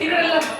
Tírala.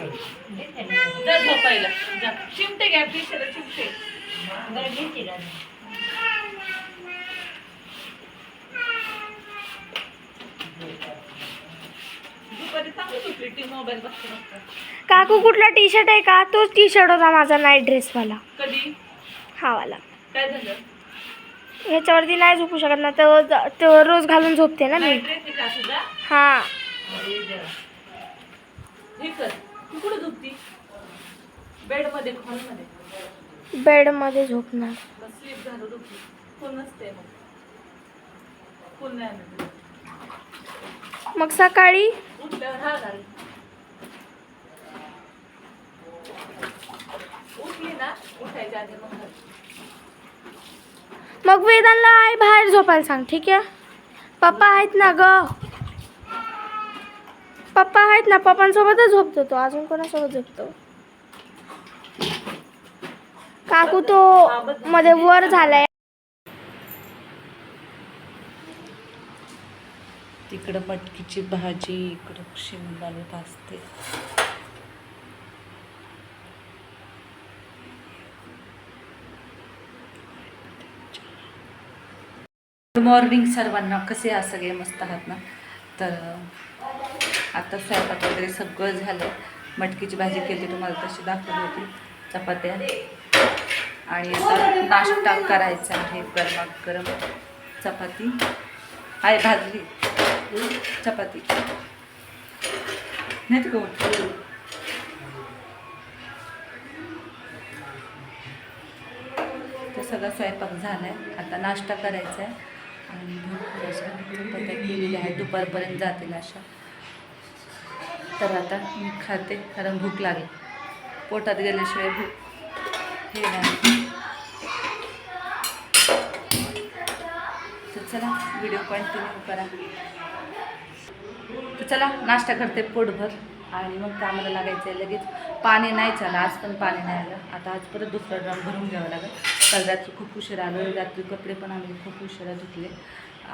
जा झोपायला जा चिमटे घ्या पिशाला चिमटे दुपारी चांगली झोपली टी मोबाईल बघते बघते काकू कुठला टी शर्ट आहे का? तोच टी शर्ट होता माझा नाईट ड्रेसवाला कधी? हा वाला. काय झालं? ह्याच्यावरती नाही झोपू शकत ना तर तो रोज घालून झोपते ना मी. नाईट ड्रेस आहे का तुझा? हा. हे कर. तू कुठं झोपती? बेडमध्ये हॉलमध्ये बेडमध्ये झोपणार. स्लीप झालं झोपली. कोण नसते. मग कोण नाही आणत. मग सकाळी? उठल्यावर हा घाल उठली ना उठायच्या आधी मग घाल. मग वेदांना आई बाहेर झोपायला सांग ठीक आहे? पप्पा आहेत ना ग? पप्पा आहेत ना पप्पांसोबतच झोपतो तो. अजून कोणासोबत झोपतो? काकू तो मध्ये वर झालाय. तिकडं मटकीची भाजी इकडं शेंगदाणे भाजते गुड मॉर्निंग सर्वांना. कसे आहात? सगळे मस्त आहात ना? तर आता स्वयंपाक वगैरे सगळं झालं. मटकीची भाजी केली तुम्हाला तशी दाखवली होती. चपात्या. आणि आता नाश्ता करायचा आहे. गरमागरम चपाती. आहे भाजली. चपाती. नाही का तर सगळा स्वयंपाक झाला आहे आता नाश्ता करायचा आहे. आणि भरपूर अशा चपात्या केलेल्या आहेत. दुपारपर्यंत जातील अशा. तर आता मी खाते कारण भूक लागली. पोटात गेल्याशिवाय भूक हे नाही. तर चला व्हिडिओ कंटिन्यू करा. तर चला नाश्ता करते पोटभर. आणि मग कामाला लागायचं आहे लगेच पाणी नाही झालं आज पण पाणी नाही आलं. आता आज परत दुसरं ड्रम भरून घ्यावं लागेल. काल रात्री खूप उशिरा आलो रात्री कपडे पण आम्ही खूप उशिरा धुतले.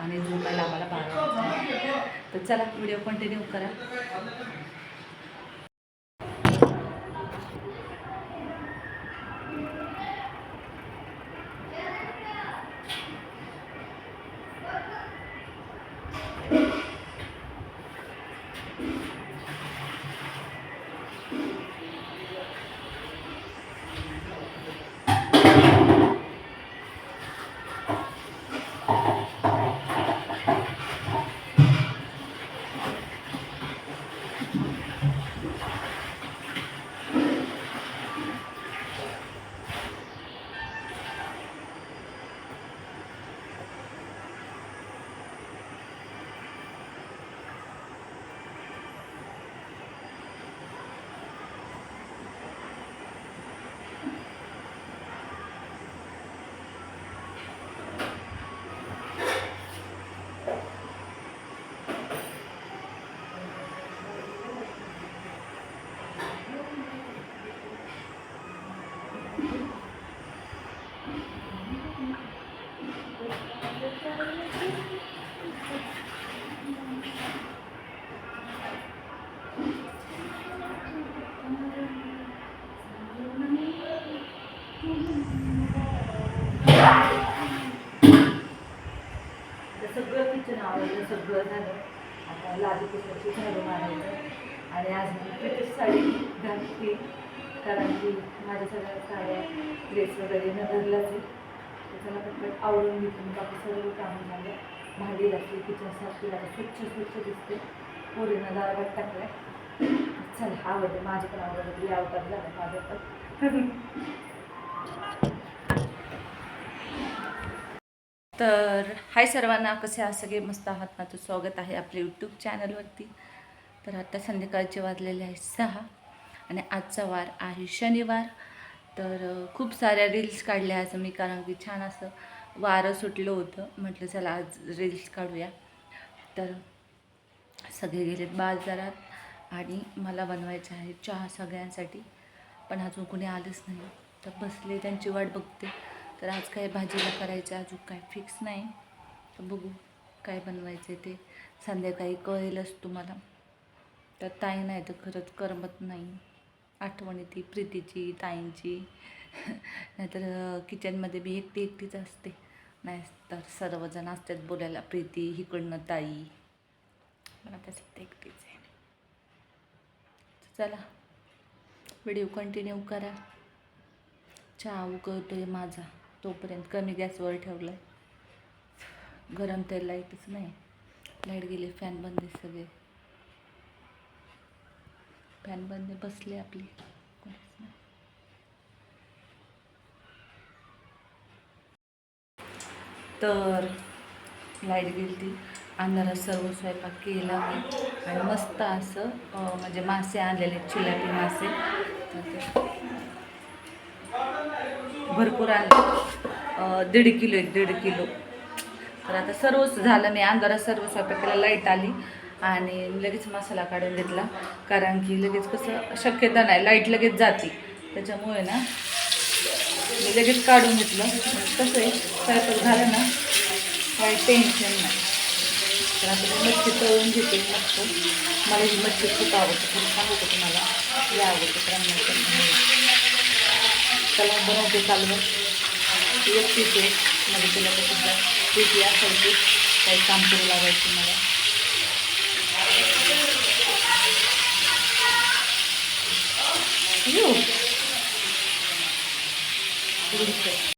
आणि झोपायला आम्हाला बारा तर चला व्हिडिओ कंटिन्यू करा. आता सगळं किचन आवडलं सगळं झालं. आता लादी पुस्तकाची झाडू मारायचं. आणि आज मी साडी घालते कारण की माझ्या सगळ्या साड्या ड्रेस वगैरे न धरलाच आहे. त्याच्याला पटपट आवडून घेतून बाकी सर्व कामं झालं. भांडी लागते किचन साफ केलं आता स्वच्छ स्वच्छ दिसते. पोरीनं दारात टाकलं चल आवडते माझे पण आवडते आवडतात झालं माझं पण. तर हाय सर्वांना कसे आहात? सगळे मस्त आहात माझं स्वागत आहे आपल्या यूट्यूब चॅनलवरती तर आता संध्याकाळचे वाजलेले आहे सहा आणि आजचा वार आहे शनिवार. तर खूप साऱ्या रील्स काढल्या आज मी कारण की छान असं वारं सुटलं होतं. म्हटलं चला आज रील्स काढूया. तर सगळे गेलेत बाजारात आणि मला बनवायचं आहे चहा सगळ्यांसाठी. पण अजून कुणी आलंच नाही. तर बसले त्यांची वाट बघते. तर आज काय भाजीला करायचं अजून काय फिक्स नाही. तर बघू काय बनवायचं ते. संध्याकाळी कळेलच तुम्हाला. तर ताई नाही तर खरंच करमत नाही. आठवण येते प्रीतीची ताईंची. नाहीतर किचनमध्ये बी एकटी एकटीच असते. नाही तर सर्वजण असतात बोलायला. प्रीती इकडनं ताई. मला त्यासाठी एकटीच आहे. चला व्हिडिओ कंटिन्यू करा. चहा उकळतोय माझा. तोपर्यंत कमी गॅसवर ठेवला आहे गरम तेल लाईटच नाही. लाइट गेली फॅन बंद आहे सगळे. फॅन बंद बसले आपली. तर लाइट गेली ती अंधारात सर्व स्वयंपाक केला मी. आणि मस्त असं म्हणजे मासे आणलेले चिलापी मासे. तर भरपूर आणले दीड किलो एक दीड किलो. तर आता सर्वच झालं मी अंधारात सर्व स्वयंपाकाला लाइट आली आणि लगेच मसाला काढून घेतला. कारण की लगेच कसं शक्यता नाही लाइट लगेच जाते. त्याच्यामुळे ना मी लगेच काढून घेतलं. कसं आहे स्वयंपाक झालं ना काही टेन्शन नाही. तर आता मी मच्छी तळून घेते मस्त. मला ही मच्छी खूप आवडते. खूप सांगू तुम्हाला. या आवडते तर बनवते चालवं ती एकटीच आहे म्हणजे तिला तर सुद्धा तिची असायची काही काम करू लागायची मला येऊ.